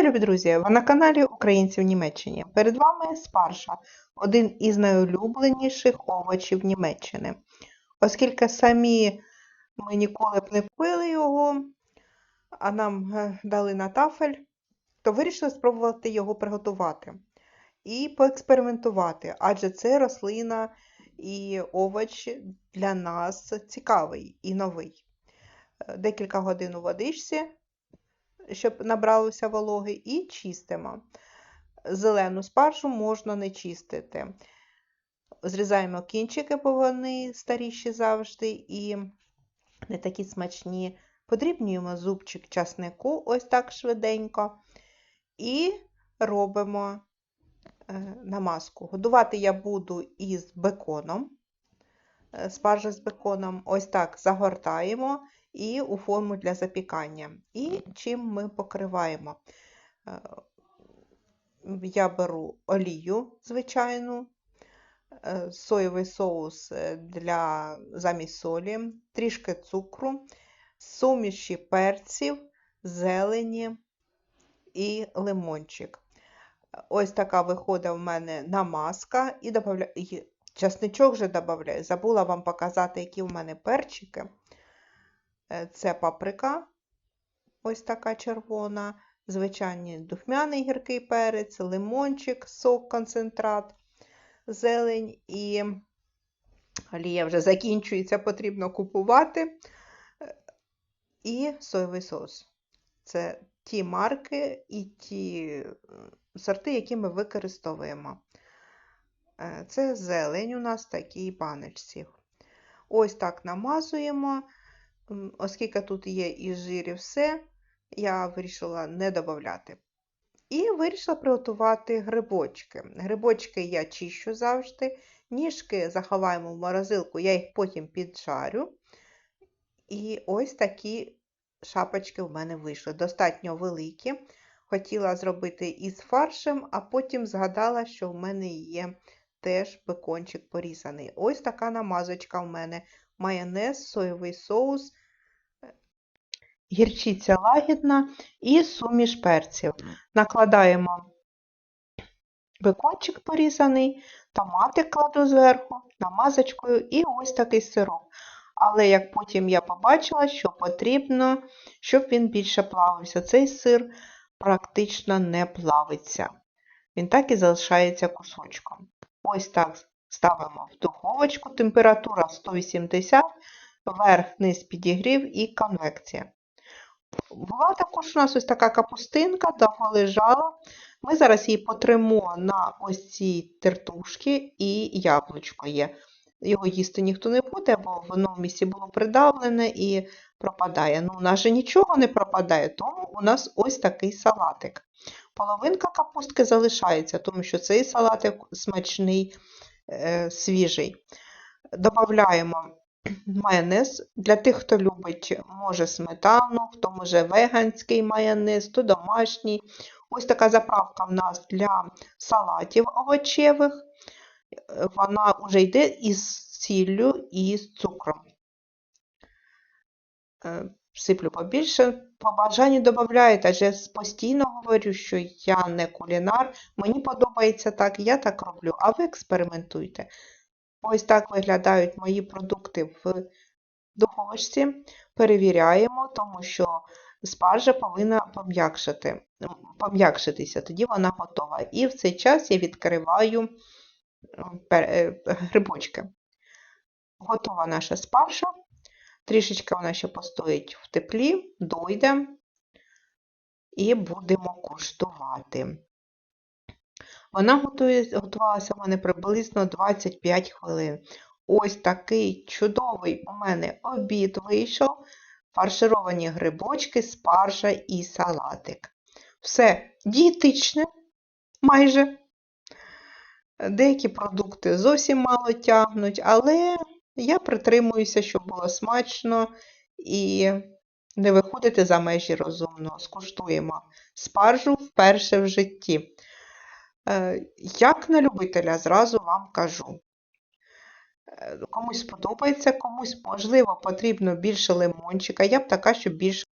Вітаю, любі друзі! На каналі Українці в Німеччині. Перед вами спаржа, один із найулюбленіших овочів Німеччини. Оскільки самі ми ніколи б не пили його, а нам е, дали на тафель, то вирішили спробувати його приготувати і поекспериментувати, адже це рослина і овоч для нас цікавий і новий. Е, Декілька годин у водичці щоб набралося вологи, і чистимо. Зелену спаржу можна не чистити. Зрізаємо кінчики, бо вони старіші завжди і не такі смачні. Подрібнюємо зубчик часнику ось так швиденько. І робимо е, намазку. Годувати я буду із беконом. Е, Спаржа з беконом. Ось так загортаємо і у форму для запікання. І чим ми покриваємо? Е, Я беру олію звичайну, е, соєвий соус е, для замість солі, трішки цукру, суміші перців, зелені і лимончик. Ось така виходить в мене намазка. І добавляю, і часничок вже додаю. Забула вам показати, які в мене перчики. Е, Це паприка, ось така червона, звичайний духмяний гіркий перець, лимончик, сок, концентрат, зелень і олія вже закінчується, потрібно купувати. І соєвий соус. Це ті марки і ті сорти, які ми використовуємо. Е, Це зелень у нас в такій. Ось так намазуємо. Оскільки тут є і жир, і все, я вирішила не додати. І вирішила приготувати грибочки. Грибочки я чищу завжди. Ніжки заховаємо в морозилку, я їх потім піджарю. І ось такі шапочки в мене вийшли. Достатньо великі. Хотіла зробити із фаршем, а потім згадала, що в мене є теж бекончик порізаний. Ось така намазочка в мене. Майонез, соєвий соус, гірчиця лагідна і суміш перців. Накладаємо бекончик порізаний, томати кладу зверху, намазочкою і ось такий сироп. Але як потім я побачила, що потрібно, щоб він більше плавився. Цей сир практично не плавиться. Він так і залишається кусочком. Ось так ставимо в духовочку, температура 180, верх-низ підігрів і конвекція. Була також у нас ось така капустинка, довго лежала. Ми зараз її потримо на ось цій тертушки і яблучко є. Його їсти ніхто не буде, бо воно в місці було придавлене і пропадає. Ну, у нас же нічого не пропадає, тому у нас ось такий салатик. Половинка капустки залишається, тому що цей салатик смачний, е, свіжий. Добавляємо майонез. Для тих, хто любить, може сметану, хто може веганський майонез, то домашній. Ось така заправка в нас для салатів овочевих. Вона вже йде із сіллю і з цукром. Е, Сиплю побільше. По бажанні додаєте, адже постійно говорю, що я не кулінар, мені подобається так, я так роблю, а ви експериментуйте. Ось так виглядають мої продукти в духовочці. Перевіряємо, тому що спаржа повинна пом'якшити, пом'якшитися, тоді вона готова. І в цей час я відкриваю е, грибочки. Готова наша спаржа. Трішечки вона ще постоїть в теплі, дойде і будемо куштувати. Вона готувалася в мене приблизно 25 хвилин. Ось такий чудовий у мене обід вийшов. Фаршировані грибочки, спаржа і салатик. Все дієтичне майже. Деякі продукти зовсім мало тягнуть, але я притримуюся, щоб було смачно і не виходити за межі розумного. Скуштуємо спаржу вперше в житті. Е, Як на любителя, зразу вам кажу. Е, Комусь сподобається, комусь, можливо, потрібно більше лимончика. Я б така, що більше.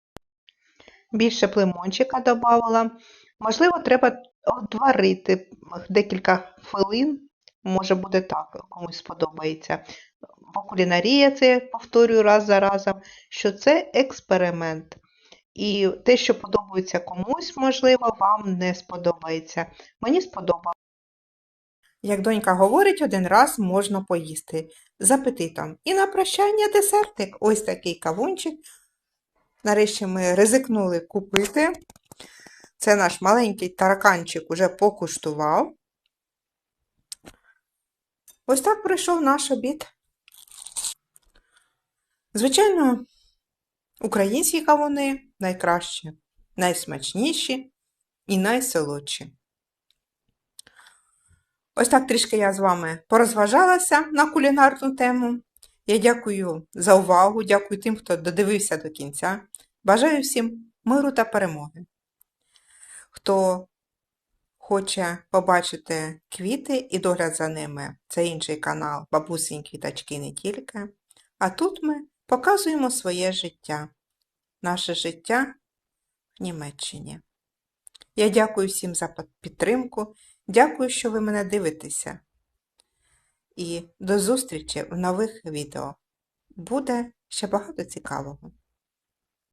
більше лимончика додавала. Можливо, треба одварити декілька хвилин. Може буде так, комусь сподобається. Бо кулінарія, це я повторюю раз за разом, що це експеримент. І те, що подобається комусь, можливо, вам не сподобається. Мені сподобалося. Як донька говорить, один раз можна поїсти з апетитом. І на прощання десертик. Ось такий кавунчик. Нарешті ми ризикнули купити. Це наш маленький тараканчик уже покуштував. Ось так прийшов наш обід. Звичайно, українські кавуни найкращі, найсмачніші і найсолодші. Ось так трішки я з вами порозважалася на кулінарну тему. Я дякую за увагу, дякую тим, хто додивився до кінця. Бажаю всім миру та перемоги. Хто хоче побачити квіти і догляд за ними, це інший канал Бабусінь квіточки не тільки. А тут ми показуємо своє життя, наше життя в Німеччині. Я дякую всім за підтримку, дякую, що ви мене дивитеся. І до зустрічі в нових відео. Буде ще багато цікавого.